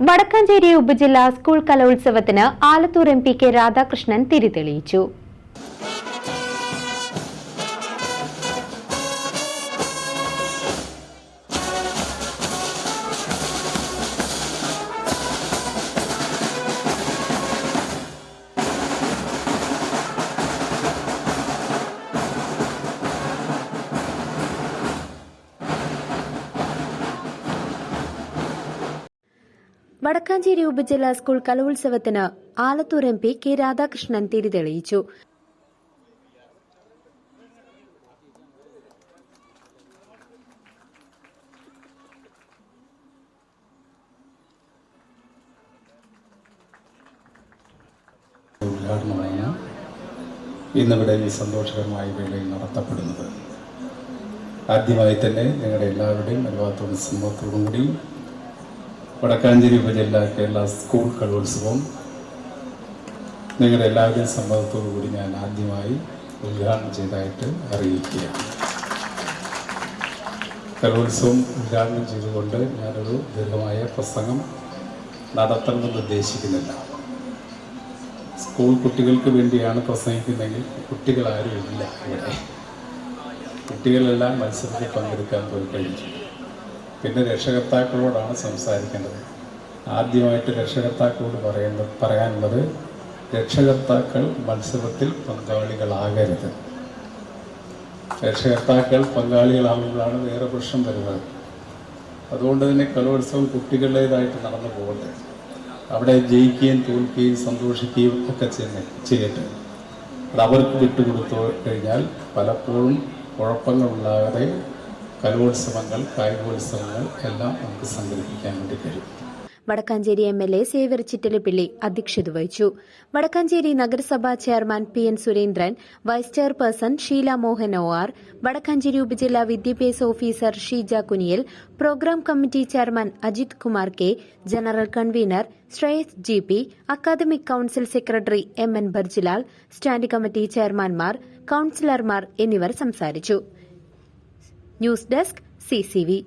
വടക്കാഞ്ചേരി ഉപജില്ലാ സ്കൂൾ കലോത്സവത്തിന് Alathur M P K Radhakrishnan തിരിതെളിയിച്ചു Wadakkanchery ഉപജില്ലാ സ്കൂൾ കലോത്സവത്തിന് Alathur M P K Radhakrishnan തിരിതെളിയിച്ചു. ഉദ്ഘാടനമാണ് ഇന്നിവിടെ ഈ സന്തോഷകരമായ വേളയിൽ നടത്തപ്പെടുന്നത്. ആദ്യമായി തന്നെ നിങ്ങളുടെ എല്ലാവരുടെയും അനുവാദത്തോടും സമ്മതത്തോടും കൂടി വടക്കാഞ്ചേരി ഉപജില്ല കേരള സ്കൂൾ കലോത്സവം നിങ്ങളുടെ എല്ലാവരുടെയും സമ്മതത്തോടു കൂടി ഞാൻ ആദ്യമായി ഉദ്ഘാടനം ചെയ്തതായിട്ട് അറിയിക്കുകയാണ്. കലോത്സവം ഉദ്ഘാടനം ചെയ്തുകൊണ്ട് ഞാനൊരു ദീർഘമായ പ്രസംഗം നടത്തണമെന്ന് ഉദ്ദേശിക്കുന്നില്ല. സ്കൂൾ കുട്ടികൾക്ക് വേണ്ടിയാണ് പ്രസംഗിക്കുന്നതെങ്കിൽ കുട്ടികളാരും ഇല്ല ഇവിടെ. കുട്ടികളെല്ലാം മത്സരത്തിൽ പങ്കെടുക്കാൻ പോയി കഴിഞ്ഞു. പിന്നെ രക്ഷകർത്താക്കളോടാണ് സംസാരിക്കേണ്ടത്. ആദ്യമായിട്ട് രക്ഷകർത്താക്കളോട് പറയുന്നത് പറയാനുള്ളത് രക്ഷകർത്താക്കൾ മത്സരത്തിൽ പങ്കാളികളാകരുത്. രക്ഷകർത്താക്കൾ പങ്കാളികളാകുമ്പോഴാണ് വേറെ പ്രശ്നം വരുന്നത്. അതുകൊണ്ട് തന്നെ കലോത്സവം കുട്ടികളുടേതായിട്ട് നടന്നു പോകട്ടെ. അവിടെ ജയിക്കുകയും തോൽക്കുകയും സന്തോഷിക്കുകയും ഒക്കെ ചെയ്യട്ടെ. അത് അവർക്ക് വിട്ടുകൊടുത്തു കഴിഞ്ഞാൽ പലപ്പോഴും കുഴപ്പങ്ങളുണ്ടാകാതെ കലോത്സവങ്ങൾ കായികോത്സവങ്ങൾ എല്ലാം നമുക്ക് സംഘടിപ്പിക്കാൻ വേണ്ടി കഴിയും. Wadakkanchery M L A Xavier Chittilappilly അധ്യക്ഷത വഹിച്ചു. വടക്കാഞ്ചേരി നഗരസഭാ chairman P N Surendran vice chairperson Sheela Mohan O R Wadakkanchery ഉപജില്ലാ വിദ്യാഭ്യാസ officer Sheeja Kuniyal programme committee chairman Ajith Kumar K general convener Shreyas G P academic council secretary M N Barjilal standing committee ചെയർമാൻമാർ കൌൺസിലർമാർ എന്നിവർ സംസാരിച്ചു. News desk CCV